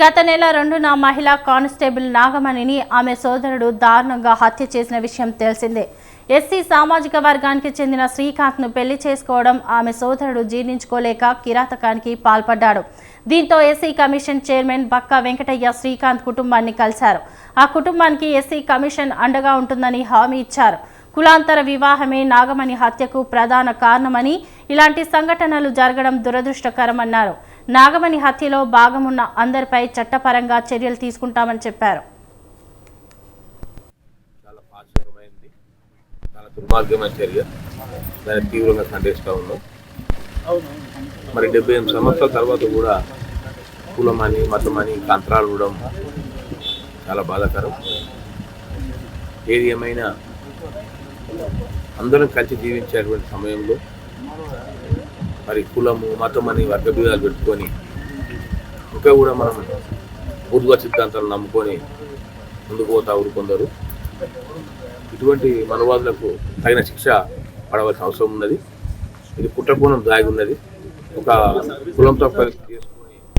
గత నెల రెండున మహిళా కానిస్టేబుల్ నాగమణిని ఆమె సోదరుడు దారుణంగా హత్య చేసిన విషయం తెలిసిందే. ఎస్సీ సామాజిక వర్గానికి చెందిన శ్రీకాంత్ను పెళ్ళి చేసుకోవడం ఆమె సోదరుడు జీర్ణించుకోలేక కిరాతకానికి పాల్పడ్డాడు. దీంతో ఎస్సీ కమిషన్ చైర్మన్ బక్క వెంకటయ్య శ్రీకాంత్ కుటుంబాన్ని కలిశారు. ఆ కుటుంబానికి ఎస్సీ కమిషన్ అండగా ఉంటుందని హామీ ఇచ్చారు. కులాంతర వివాహమే నాగమణి హత్యకు ప్రధాన కారణమని ఇలాంటి సంఘటనలు జరగడం దురదృష్టకరమన్నారు. నాగమణి హత్యలో భాగమున్న అందరిపై చట్టపరంగా చర్యలు తీసుకుంటామని చెప్పారు. చాలా చాలా దుర్మార్గమైన చర్య. దాన్ని తీవ్రంగా ఖండిస్తూ ఉన్నాం. మరి డెబ్బై ఎనిమిది సంవత్సరాల తర్వాత కూడా కులమని మతమని కంత్రాలు ఇవ్వడం చాలా బాధాకరం. ఏది ఏమైనా అందరం కలిసి జీవించేటువంటి సమయంలో మరి కులము మతమని వర్గభేదాలు పెట్టుకొని ఇంకా కూడా మనం పూర్వ సిద్ధాంతాలు నమ్ముకొని ముందుకు పోతావురు ఊరుకొందరు ఇటువంటి మనవాదులకు తగిన శిక్ష పడవలసిన అవసరం ఉన్నది. ఇది పుట్టకోణం దాగి ఉన్నది. ఒక కులంతో కలిసి